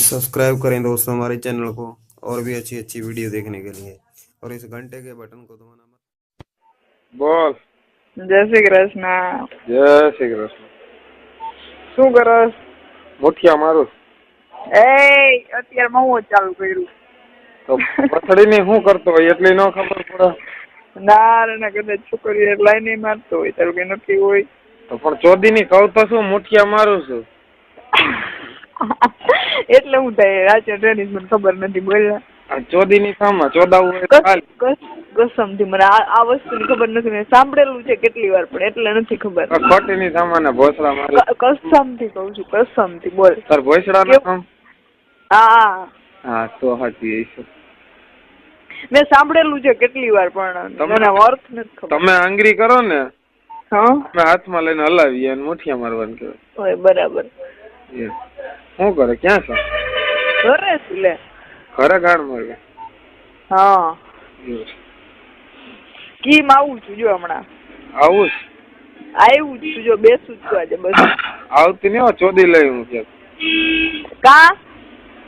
Subscribe करें दोस्तों हमारे चैनल को और भी अच्छी अच्छी वीडियो देखने के लिए और इस घंटे के बटन को दबाना मत બોલ જય શ્રી કૃષ્ણ જય શ્રી કૃષ્ણ શું કરસ મુઠિયા મારું એ અત્યારે હું જ ચાલુ કર્યું તો પથડીની શું કરતો હોય એટલી ન ખબર પડે ના રે ના કદાચ છોકરી લાઈ નહીં મારતો હોય તારું કઈ નક્કી હોય તો પણ ચોદીની કહું તો શું મુઠિયા મારું છું એટલે હું થાય રાચે ટ્રેનિંગ મને ખબર નથી બોલ્યા. ચોદીની સામા ચોદાવું હોય કસમથી મને આ વસ્તુની ખબર નથી મેં સાંભળેલું છે કેટલી વાર પણ એટલે નથી ખબર. ખોટીની સામાને ભોસડા મારી. કસમથી કઉ છું કસમથી બોલ. સર ભોસડા નું કામ? હા. હા તો હાજી એ છે. મેં સાંભળેલું છે કેટલી વાર પણ મને અર્થ નથી ખબર. તમે આંગરી કરો ને હા? મેં હાથમાં લઈને હલાવીએ અને મુઠિયા મારવાનું કહેવાય. બરાબર. શું કરે? ક્યાં છો? ઘરે જ લે. ઘરે ગાણ મળે હા. કીમ આવું છું જો હમણાં? આવું જ. આવ્યું છું જો બેસું છું આજે બસ. આવતી નહીં ચોદી લઈ હું કે. કા?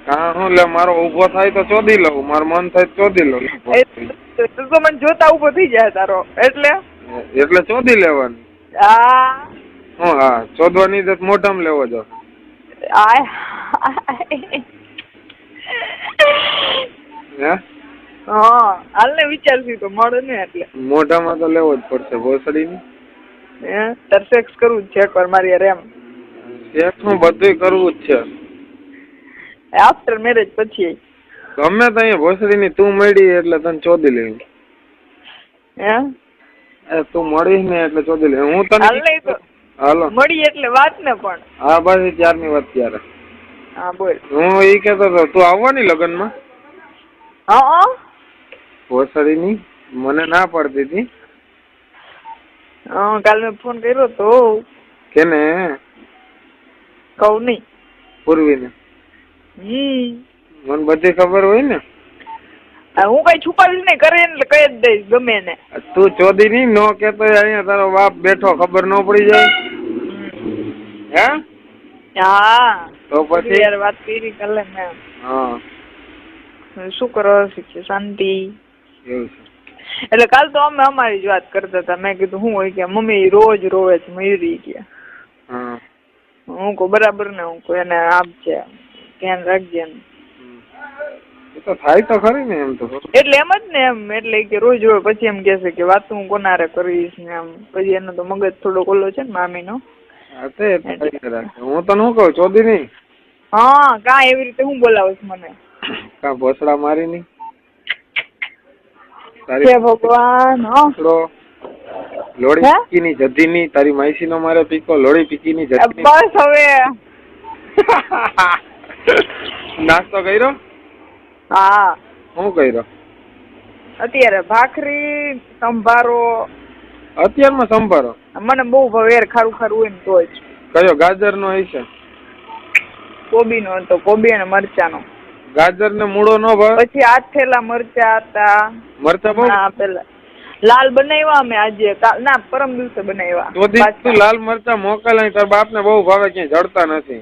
હા હું લે મારો ઊભો થાય તો ચોદી લઉં મારું મન થાય ચોદી લઉં. તો તો મને જોતા ઊભો થઈ જાય તારો. એટલે? એટલે ચોદી લેવાની. હું હા ચોદવાની તો મોઢામાં લેવો જો. આય હે? હા હાલ ને વિચારશું તો મળે ને એટલે. મોઢામાં તો લેવો જ પડશે ભોસડીની. હે તાર સેક્સ કરવું જ છે એકવાર મારી રેમ એમ. સેક્સનું બધુંય કરવું જ છે. આફ્ટર મેરેજ પછી. ગમે તો અહીંયા ભોસડીની તું મળી એટલે તને ચોદી લેવી હે? તું મળી ને એટલે ચોદી લે હું તને હાલો. મળી એટલે વાત ને પણ. હા બસ ત્યારની વાત ત્યારે. હા બોલ. હું એ કહેતો હતો તું આવવાની લગ્નમાં? હા ભોસડીની મને ના પડતી હતી. હા કાલ મેં ફોન કર્યો તો. કેને? કઉ નહીં પૂર્વીને. હમ મને બધી ખબર હોય ને. હું કઈ છુપાવી નહીં કરે એટલે કહી જ દઈશ ગમે ને. તું ચોદી નહીં નો કેતો અહીંયા તારો બાપ બેઠો ખબર ન પડી જાય. હે? હા. તો પછી? યાર વાત કરી કાલે મેં. હા. શું કરો શીખે શાંતિ? એવું છે. એટલે કાલ તો અમે અમારી જ વાત કરતા હતા. મેં કીધું હું હોય કે મમ્મી રોજ રોવે છે મયુરી કે. હું. કહું બરાબર ને હું કહું એને આપજે ધ્યાન રાખજે એમ. તો થાય તો ખરી ને એમ તો. એટલે એમ જ ને એમ. એટલે કે રોજ રોજ પછી એમ કહેશે કે વાત હું કોનારે કરીશ ને એમ. પછી એનો તો મગજ થોડો ઓલો છે ને મામીનો. હા તને શું કહું ચોદી ની હા કા એવી રીતે હું બોલાવીશ મને? કા ભોસડા મારી ની તારી ભગવાન લોડી પીકી ની જધી ની તારી માઈસી નો મારે પીકો લોડી પીકી ની જધી બસ હવે. નાસ્તો કર્યો? હા. હું કર્યો? અત્યારે ભાખરી સંભારો અત્યારમાં સંભારો. મને બહુ ભાવે ખારું ખારું હોય ને તો જ. કયો ગાજર નો હશે કોબીનો હતો કોબી અને મરચાનો. ગાજર ને મૂળો નો ભાવ? પછી આઠ થેલા મરચા હતા. મરચા બહુ? હા પેલા. લાલ બનાવ્યા અમે આજે. ના પરમ દિવસે બનાવ્યા. તો લાલ મરચા મોકલ અહીં તાર બાપ ને બહુ ભાવે ક્યાંય જડતા નથી.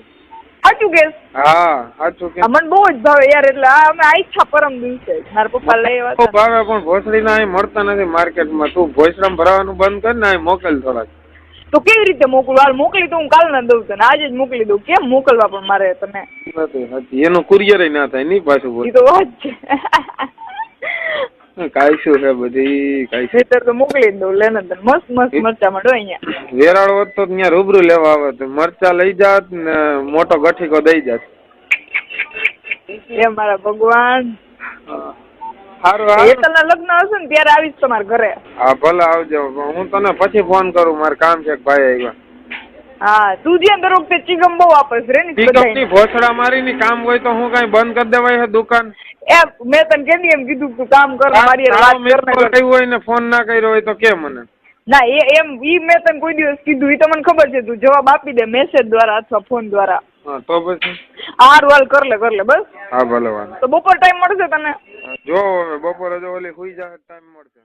સાચું કે હા સાચું કે અમને બહુ જ ભાવે યાર એટલે આ અમે આઈછા પરમ દિવસે. મારા પપ્પા લઈ આવ્યા હતા. ભાવે પણ ભોસડી ના મળતા નથી માર્કેટમાં. તું ભોસડામ ભરાવાનું બંધ કર ને મોકલ થોડાક. તો કેવી રીતે મોકલું? હાલ મોકલી તો હું કાલ ના દઉં તને. આજે જ મોકલી દઉં. કેમ મોકલવા પણ મારે તને નથી એનું કુરિયર ના થાય નહીં પાછું એ તો વાત છે. કાંઈ શું છે બધી કાંઈ શું. તો મોકલી દઉં લે ને તને મસ્ત મસ્ત મરચા મળો અહીંયા. વેરાળ હોત તો ત્યાં રૂબરૂ લેવા આવે તો મરચા લઈ જાત ને મોટો ગઠીકો દઈ જાત. એ મારા ભગવાન. સારું એ હારું. લગ્ન હશે ને ત્યારે આવીશ તમારા ઘરે. હા ભલે આવજો. હું તને પછી ફોન કરું મારે કામ છે ભાઈ આવ્યા. હા તું જ્યાં દર વખતે ચીગમ બહુ વાપસ રે ને ભોસડા મારી ની કામ હોય તો હું કઈ બંધ કરી દેવાય દુકાન? એ મેં તને કેદી એમ કીધું તું કામ કર મારી વાત કર હોય ને ફોન ના કર્યો હોય તો કે મને? ના એ એમ ઈ મેં તને કોઈ દિવસ કીધું ઈ તો મને ખબર છે તું જવાબ આપી દે મેસેજ દ્વારા અથવા ફોન દ્વારા. હા તો પછી? હાર વાલ કર લે કર લે બસ. હા ભલે વાંધો તો બપોર ટાઈમ મળશે તને? જો બપોરે જો ઓલી સુઈ જાય ટાઈમ મળશે.